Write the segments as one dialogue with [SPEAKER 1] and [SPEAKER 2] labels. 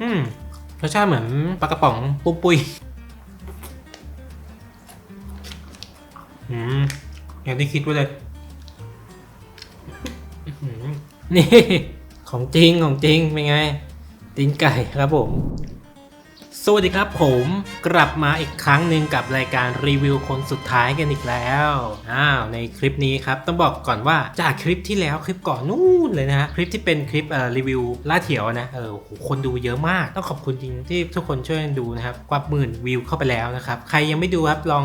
[SPEAKER 1] อืมรสชาติเหมือนปลากระป๋องปุ้ปุยอืมอย่างที่คิดไว้เลยนี่ ของจริงของจริงเป็นไงตีนไก่ครับผม สวัสดีครับผมกลับมาอีกครั้งหนึ่งกับรายการรีวิวคนสุดท้ายกันอีกแล้วอ้าวในคลิปนี้ครับต้องบอกก่อนว่าจากคลิปที่แล้วคลิปก่อนนู่นเลยนะคลิปที่เป็นคลิปเอ่อรีวิวล่าเถียวนะเออคนดูเยอะมาก ต้องขอบคุณจริงที่ทุกคนช่วยดูนะครับกว่าหมื่นวิวเข้าไปแล้วนะครับใครยังไม่ดูครับลอง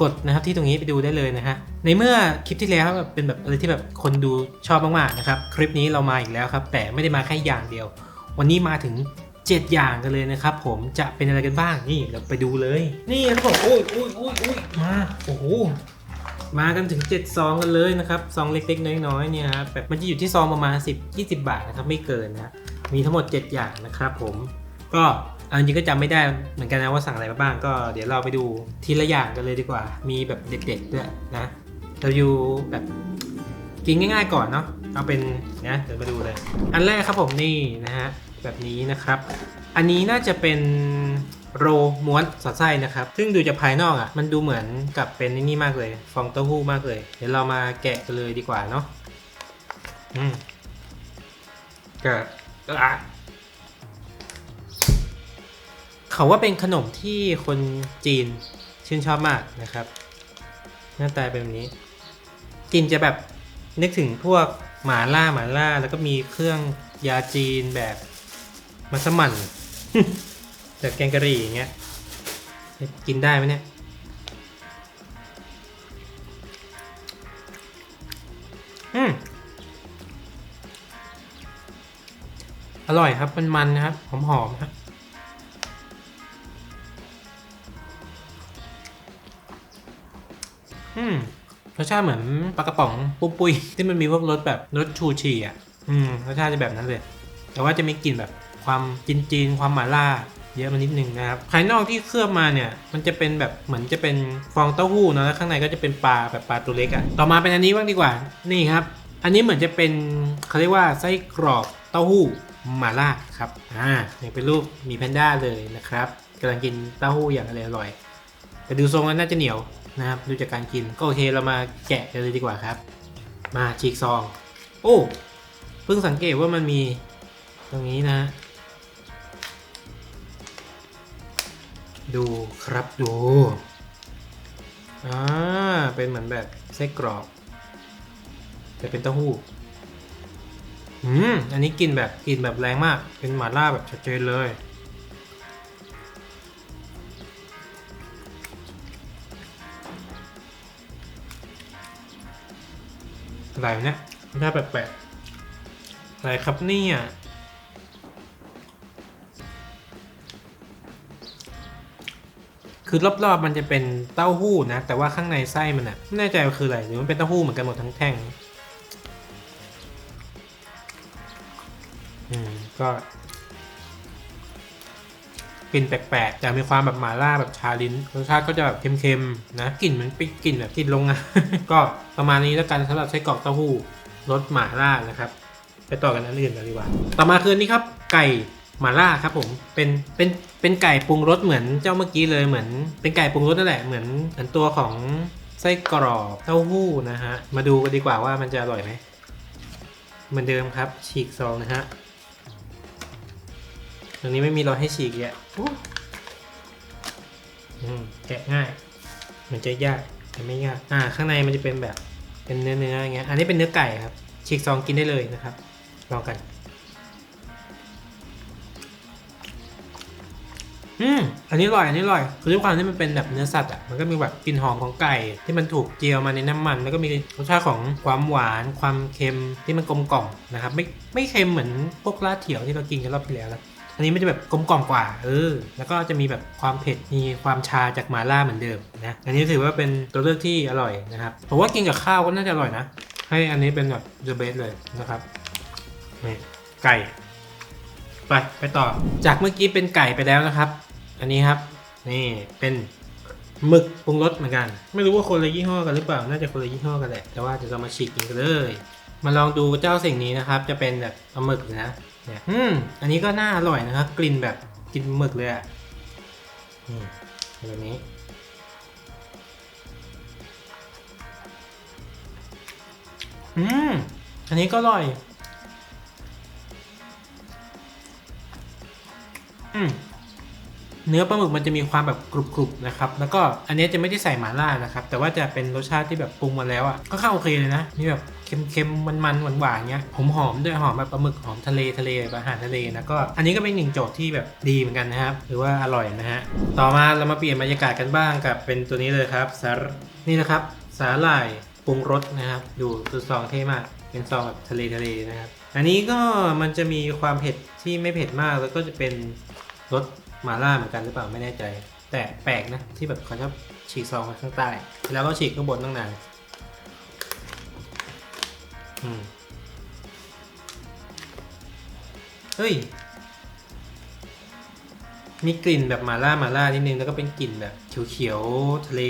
[SPEAKER 1] กดนะครับที่ตรงนี้ไปดูได้เลยนะฮะในเมื่อคลิปที่แล้วเป็นแบบอะไรที่แบบคนดูชอบมากๆนะครับคลิปนี้เรามาอีกแล้วครับแต่ไม่ได้มาแค่อย่างเดียว วันนี้มาถึง 7 อย่างกันเลยนะครับผมจะเป็นอะไรกันบ้างนี่เราไปดูเลย นี่ครับผมโอ้ยโอ้ยโอ้ยโอ้ยมาโอ้โหมากันถึง7ซองกันเลยนะครับซองเล็กๆ น้อยๆเนี่ยครับแบบมันจะอยู่ที่ซองประมาณ10 20 บาทนะครับไม่เกินนะมีทั้งหมด 7 อย่างนะครับผมก็เอาจริงๆก็จำไม่ได้เหมือนกันนะว่าสั่งอะไรมาบ้างก็เดี๋ยวเราไปดูทีละอย่างกันเลยดีกว่า มีแบบเด็ดๆด้วยนะเราอยู่แบบกินง่ายๆก่อนเนาะเอาเป็นนะเดี๋ยวมาดูเลย อันแรกครับผมนี่นะฮะ แบบนี้นะครับ อันนี้น่าจะเป็นโรม้วนสอดไส้นะครับ ซึ่งดูจากภายนอกอะ่ะ มันดูเหมือนกับเป็นนี่มากเลย ฟองเต้าหู้มากเลย เดี๋ยวเรามาแกะกันเลยดีกว่าเนาะ อืมกะอะเขาว่าเป็นขนมที่คนจีนชื่นชอบมากนะครับ หน้าตาเป็นแบบนี้ กินจะแบบนึกถึงพวกหมาล่าหมาล่า แล้วก็มีเครื่องยาจีนแบบ มัสมั่นแบบแกงกะหรี่อย่างเงี้ยกินได้ไหมเนี่ยอืมอร่อยครับ มันมันนะครับ หอมๆครับอืมรสชาติเหมือนปลากระป๋องปุ้ปุยที่มันมีพวกรสแบบรสชูชีอะ อืมรสชาติจะแบบนั้นเลย แต่ว่าจะมีกลิ่นแบบ ความจีนจีนความหม่าล่าเยอะมานิดนึงนะครับภายนอกที่เคลือบมาเนี่ยมันจะเป็นแบบเหมือนจะเป็นฟองเต้าหู้เนอะแล้วข้างในก็จะเป็นปลาแบบปลาตัวเล็กอะ่ะต่อมาเป็นอันนี้บ้างดีกว่านี่ครับ อันนี้เหมือนจะเป็นเขาเรียกว่าไส้กรอกเต้าหู้หม่าล่าครับอ่าเนี่ยเป็นรูปมีแพนด้าเลยนะครับกำลังกินเต้าหู้อย่างอร่อยแต่ดูทรงแล้วน่าจะเหนียวนะครับดูจากการกินก็โอเคเรามาแกะกันเลยดีกว่าครับ มาฉีกซอง โอ้เพิ่งสังเกตว่ามันมีตรงนี้นะ ดูครับดูอ่าเป็นเหมือนแบบไส้กรอกแต่เป็นเต้าหู้อืมอันนี้กินแบบกินแบบแรงมาก เป็นหมาล่าแบบชัดเจนเลย อะไรเนี่ยหน้าแปลกๆอะไรครับเนี่ย คือรอบๆมันจะเป็นเต้าหู้นะ แต่ว่าข้างในไส้มันอะไม่แน่ใจว่าคืออะไรหรือมันเป็นเต้าหู้เหมือนกันหมดทั้งแท่งอืมก็กลิ่นแปลกๆแต่มีความแบบหมาล่าแบบชาลิ้นรสชาติก็จะแบบเค็มๆนะกลิ่นเหมันป็นกลิ่นแบบกลิ่นลงอะก็ประมาณนี้แล้วกันสำหรับไส้กรอกเต้าหู้รสหมาล่านะครับ ไปต่อกันอันอื่นกันดีกว่า ต่อมาคือนนี้ครับ ไก่ มาล่าครับผมเป็นเป็นเป็นไก่ปรุงรสเหมือนเจ้าเมื่อกี้เลยเหมือน เป็นไก่ปรุงรสนั่นแหละเหมือนเหมือนตัวของไส้กรอกเต้าหู้นะฮะมาดูกันดีกว่าว่ามันจะอร่อยไหมเหมือนเดิมครับ ฉีกซองนะฮะตรงนี้ไม่มีรอยให้ฉีกแยะอู้อืมแกะง่าย มันจะยากแต่ไม่ยากอ่า ข้างในมันจะเป็นแบบเป็นเนื้อเนื้ออย่างเงี้ยอันนี้เป็นเนื้อไก่ครับ ฉีกซองกินได้เลยนะครับลองกัน อืมอันนี้อร่อยอันนี้อร่อยคือด้วยความที่มันเป็นแบบเนื้อสัตว์อะมันก็มีแบบกลิ่นหอมของไก่ ที่มันถูกเจียวมาในน้ำมัน แล้วก็มีรสชาติของความหวาน ความเค็มที่มันกลมกล่อมนะครับไม่ไม่เค็มเหมือนพวกลาดเถียวที่เรากินกันรอบที่แล้วนะอันนี้มันจะแบบกลมกล่อมกว่าเออแล้วก็จะมีแบบความเผ็ดมีความชาจากมาล่าเหมือนเดิมนะอันนี้ถือว่าเป็นตัวเลือกที่อร่อยนะครับผมว่ากินกับข้าวก็น่าจะอร่อยนะให้อันนี้เป็นแบบ the best เลยนะครับนี่ไก่ไปไปต่อ จากเมื่อกี้เป็นไก่ไปแล้วนะครับ อันนี้ครับ นี่เป็นหมึกปรุงรสเหมือนกัน ไม่รู้ว่าคนละยี่ห้อกันหรือเปล่า น่าจะคนละยี่ห้อกันแหละ แต่ว่าจะเรามาฉีกกินกันเลย มาลองดูเจ้าสิ่งนี้นะครับ จะเป็นแบบปลาหมึกนะเนี่ยอืมอันนี้ก็น่าอร่อยนะครับ กลิ่นแบบกลิ่นหมึกเลยอะอืมแบบนี้อืม อันนี้ก็อร่อย อืม เนื้อปลาหมึกมันจะมีความแบบกรุบๆนะครับ แล้วก็อันนี้จะไม่ได้ใส่หม่าล่านะครับ แต่ว่าจะเป็นรสชาติที่แบบปรุงมาแล้วอะก็เข้าโอเคเลยนะมีแบบเค็มๆ มันๆ หวานๆเงี้ยหอมหอมๆด้วยหอมแบบปลาหมึกหอมทะเลทะเลแบบอาหารทะเลนะก็ อันนี้ก็เป็นหนึ่งโจทย์ที่แบบดีเหมือนกันนะครับ หรือว่าอร่อยนะฮะ ต่อมาเรามาเปลี่ยนบรรยากาศกันบ้างกับเป็นตัวนี้เลยครับสานี่นะครับ สาหร่ายปรุงรสนะครับ ดูตัวซองเท่มาก เป็นซองแบบทะเลทะเลนะครับ อันนี้ก็มันจะมีความเผ็ดที่ไม่เผ็ดมากแล้วก็จะเป็นรส มาล่าเหมือนกันหรือเปล่าไม่แน่ใจ แต่แปลกนะที่แบบเขาชอบฉีกซองมาข้างใต้ แล้วก็ฉีกข้างบนตั้งนานอืมเฮ้ย มีกลิ่นแบบมาล่ามาล่านิดนึงแล้วก็เป็นกลิ่นแบบเขียวๆทะเล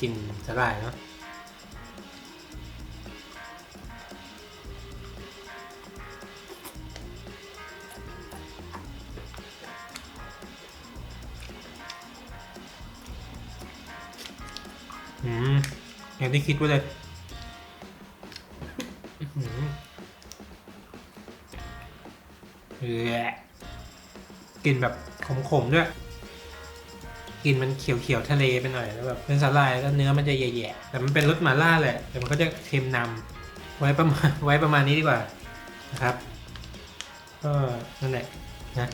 [SPEAKER 1] กลิ่นสาหร่ายเนาะ ที่คิดไว้เลยอื้ออกลิ่นแบบขมๆด้วยกลิ่นมันเขียวๆทะเลไปหน่อยแล้วแบบเป็นสาหร่ายแล้วเนื้อมันจะแย่ๆแต่มันเป็นรสมาล่าแหละแต่มันก็จะเค็มนำไว้ประมาณไว้ประมาณนี้ดีกว่านะครับก็นั่นแหละนะ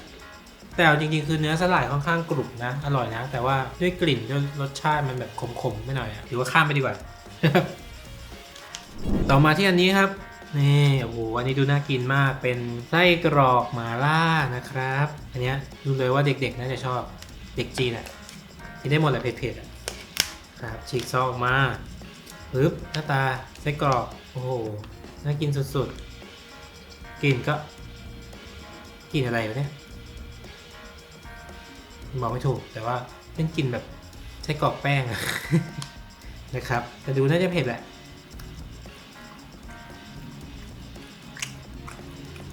[SPEAKER 1] แต่เอาจริงๆคือเนื้อสลายค่อนข้างกรุบนะ อร่อยนะ แต่ว่าด้วยกลิ่นด้วยรสชาติมันแบบขมๆไม่หน่อยอะหรือว่าข้ามไปดีกว่า ต่อมาที่อันนี้ครับ นี่โอ้โหอันนี้ดูน่ากินมากเป็นไส้กรอกหมาล่านะครับ อันนี้ดูเลยว่าเด็กๆน่าจะชอบเด็กจีนอะกินได้หมดแหละเผ็ดๆอะครับฉีกซองออกมาปึ๊บหน้าตาไส้กรอกโอ้โหน่ากินสุดๆกลิ่นก็กลิ่นอะไรวะเนี่ยบอกไม่ถูกแต่ว่าเป็นกลิ่นแบบใช้กรอกแป้งอะ นะครับแต่ดูน่าจะเผ็ดแหละ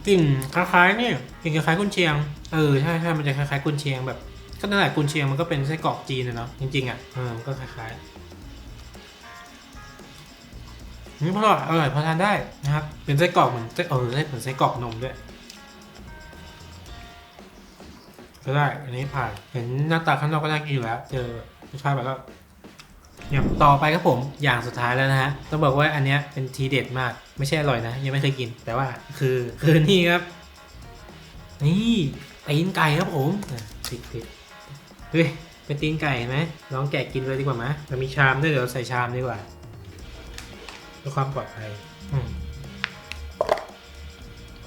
[SPEAKER 1] กลิ่นคล้ายๆนี่กลิ่นคล้ายๆกุนเชียง เออใช่ใช่มันจะคล้ายๆกุนเชียงแบบก็นั่นแหละกุนเชียงมันก็เป็นไส้กรอกจีนนะเนาะจริงๆอะเออมันก็คล้ายๆนี่พอร่อยอร่อยพอทานได้นะครับ เป็นไส้กรอกเหมือนไส้เออไส้เหมือนไส้กรอกนมด้วยก็ได้อันนี้ผ่านเห็นหน้าตาข้างนอกก็น่ากินอยู่แล้ว เจอรสชาติแบบก็ อย่างต่อไปครับผมอย่างสุดท้ายแล้วนะฮะต้องบอกว่าอันเนี้ยเป็นทีเด็ดมากไม่ใช่อร่อยนะ ยังไม่เคยกินแต่ว่าคือคือนี่ครับ นี่ตีนไก่ครับผมติดติดเฮ้ยเป็นตีนไก่เห็นไหมลองแกะกินเลยดีกว่าไหมมันมีชามด้วยเดี๋ยวใส่ชามดีกว่าเพื่อความปลอดภัยอืม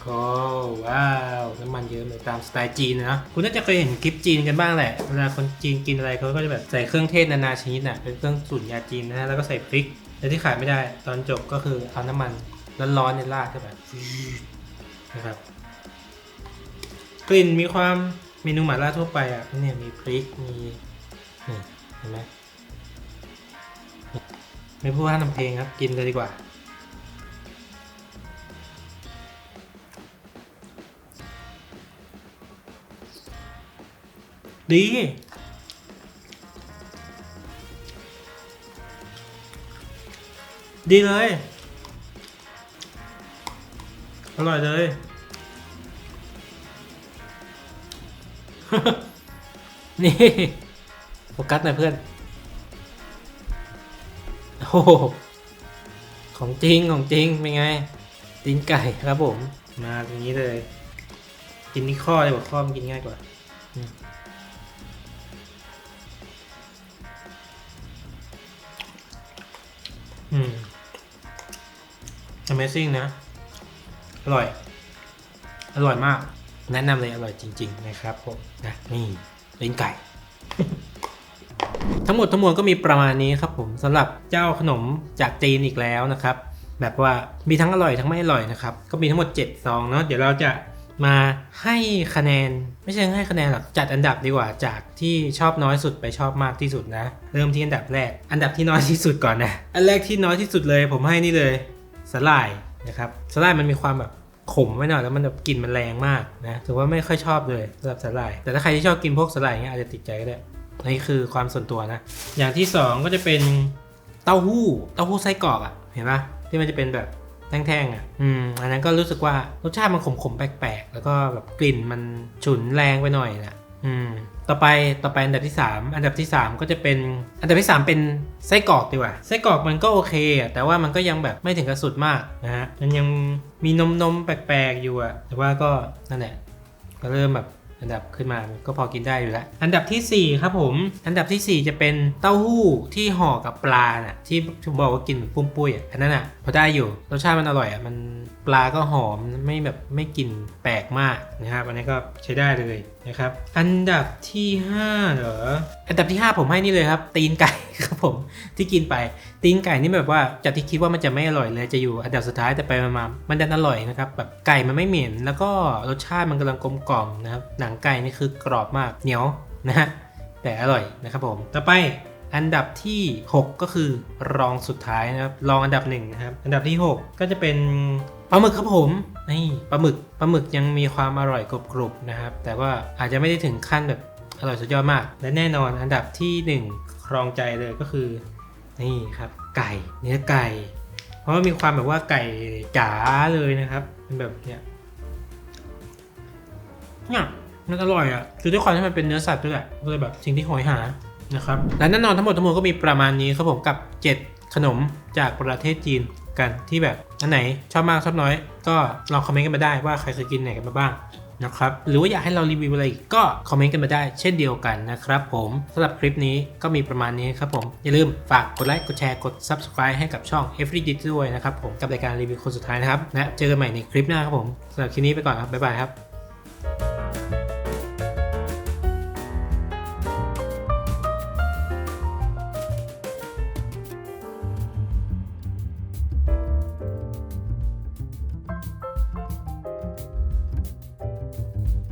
[SPEAKER 1] โอ้ว้าวน้ำมันเยอะเลยตามสไตล์จีนนะคุณน่าจะเคยเห็นคลิปจีนกันบ้างแหละเวลาคนจีนกินอะไรเขาก็จะแบบใส่เครื่องเทศนานาชนิดน่ะเป็นเครื่องตุ๋นยาจีนนะฮะแล้วก็ใส่พริกแต่ที่ขายไม่ได้ตอนจบก็คือเอาน้ำมันร้อนๆเนี่ยราดเข้าไปนะครับกลิ่นมีความเมนูหม่าล่าทั่วไปอะเนี่ยมีพริกมีนี่เห็นไหมไม่พูดว่าทำเพลงครับกินเลยดีกว่า ดี ดีเลย อร่อยเลย นี่ โฟกัสหน่อยเพื่อน โอ้ของจริง ของจริง เป็นไงตีนไก่ครับผม มาตรงนี้เลย กินที่ข้อเลยบอกข้อมันกินง่ายกว่า อืม Amazing นะ อร่อย อร่อยมาก แนะนำเลยอร่อยจริง ๆ นะครับผมนะนี่ลิ้นไก่ ทั้งหมดทั้งมวลก็มีประมาณนี้ครับผมสำหรับเจ้าขนมจากจีนอีกแล้วนะครับ แบบว่ามีทั้งอร่อยทั้งไม่อร่อยนะครับ ก็มีทั้งหมด 7 ซองเนาะเดี๋ยวเราจะ มาให้คะแนน ไม่ใช่ให้คะแนนหรอกจัดอันดับดีกว่าจากที่ชอบน้อยสุดไปชอบมากที่สุดนะ เริ่มที่อันดับแรก อันดับที่น้อยที่สุดก่อนนะ อันแรกที่น้อยที่สุดเลย ผมให้นี่เลยสลายนะครับสลายมันมีความแบบขมไว้หน่อยแล้วมันแบบกลิ่นมันแรงมากนะถือว่าไม่ค่อยชอบเลยสำหรับสาหร่าย แต่ถ้าใครที่ชอบกินพวกสาหร่ายอย่างเงี้ยอาจจะติดใจก็ได้นี่คือความส่วนตัวนะ อย่างที่สองก็จะเป็นเต้าหู้เต้าหู้ไส้กรอกอะ่ะเห็นปะที่มันจะเป็นแบบ แท่งๆอะอืมอันนั้นก็รู้สึกว่ารสชาติมันขมๆแปลกๆ แล้วก็แบบกลิ่นมันฉุนแรงไปหน่อยนะอืมต่อไปต่อไปอันดับที่ 3 อันดับที่ 3 ก็จะเป็นอันดับที่ 3 เป็นไส้กรอกดีกว่าไส้กรอกมันก็โอเคอะแต่ว่ามันก็ยังแบบไม่ถึงกับสุดมากนะฮะมันยังมีนมนมๆแปลกๆอยู่อะแต่ว่าก็นั่นแหละก็เริ่มแบบ อันดับขึ้นมาก็พอกินได้อยู่แล้ว อันดับทีสี่4 ครับผม อันดับทีสี่ 4 จะเป็นเต้าหู้ที่ห่อกับปลาน่ะที่ผมบอกว่ากินปุ้มปุ้ยอันนั้นอะพอได้อยู่รสชาติมันอร่อยอะมันปลาก็หอมไม่แบบไม่กลิ่นแปลกมากนะครับอันนี้ก็ใช้ได้เลยนะครับอันดับที่5เหรออันดับที่ 5 ผมให้นี่เลยครับตีนไก่ครับผมที่กินไปตีนไก่นี่แบบว่าจากที่คิดว่ามันจะไม่อร่อยเลยจะอยู่อันดับสุดท้ายแต่ไปมาๆมันดันอร่อยนะครับแบบไก่มันไม่เหม็นแล้วก็รสชาติมันกำลังกลมกล่อมนะครับหนังไก่นี่คือกรอบมากเหนียวนะฮะแต่อร่อยนะครับผมต่อไปอันดับที่ 6 ก็คือรองสุดท้ายนะครับรองอันดับหนึ่งนะครับอันดับที่ 6 ก็จะเป็นปลาหมึกครับผมนี่ปลาหมึกปลาหมึกยังมีความอร่อยกรุบๆนะครับ แต่ว่าอาจจะไม่ได้ถึงขั้นแบบอร่อยสุดยอดมาก และแน่นอนอันดับทีหนึ่1 ครองใจเลยก็คือ นี่ครับ ไก่เนื้อไก่ เพราะว่ามีความแบบว่าไก่จ๋าเลยนะครับเป็นแบบเนี้ยเนี่ย มันอร่อยอะคือด้วยความที่มันเป็นเนื้อสัตว์ด้วยแหละก็เลยแบบสิ่งที่หอยหานะครับและแน่นอนทั้งหมดทั้งมวลก็มีประมาณนี้ครับผมกับ 7 ขนมจากประเทศจีนกันที่แบบอันไหนชอบมากชอบน้อย ก็ลองคอมเมนต์กันมาได้ว่าใครเคยกินไหนกันมาบ้างนะครับหรือว่าอยากให้เรารีวิวอะไรอีกก็คอมเมนต์กันมาได้เช่นเดียวกันนะครับผมสำหรับคลิปนี้ก็มีประมาณนี้ครับผมอย่าลืมฝากกดไลค์กดแชร์กด Subscribe ให้กับช่อง e v e r y d i t ด้วยนะครับผมกับรายการรีวิวคนสุดท้ายนะครับและเจอกันใหม่ในคลิปหน้าครับผมสำหรับคลิปนี้ไปก่อนครับบ๊ายบายครับ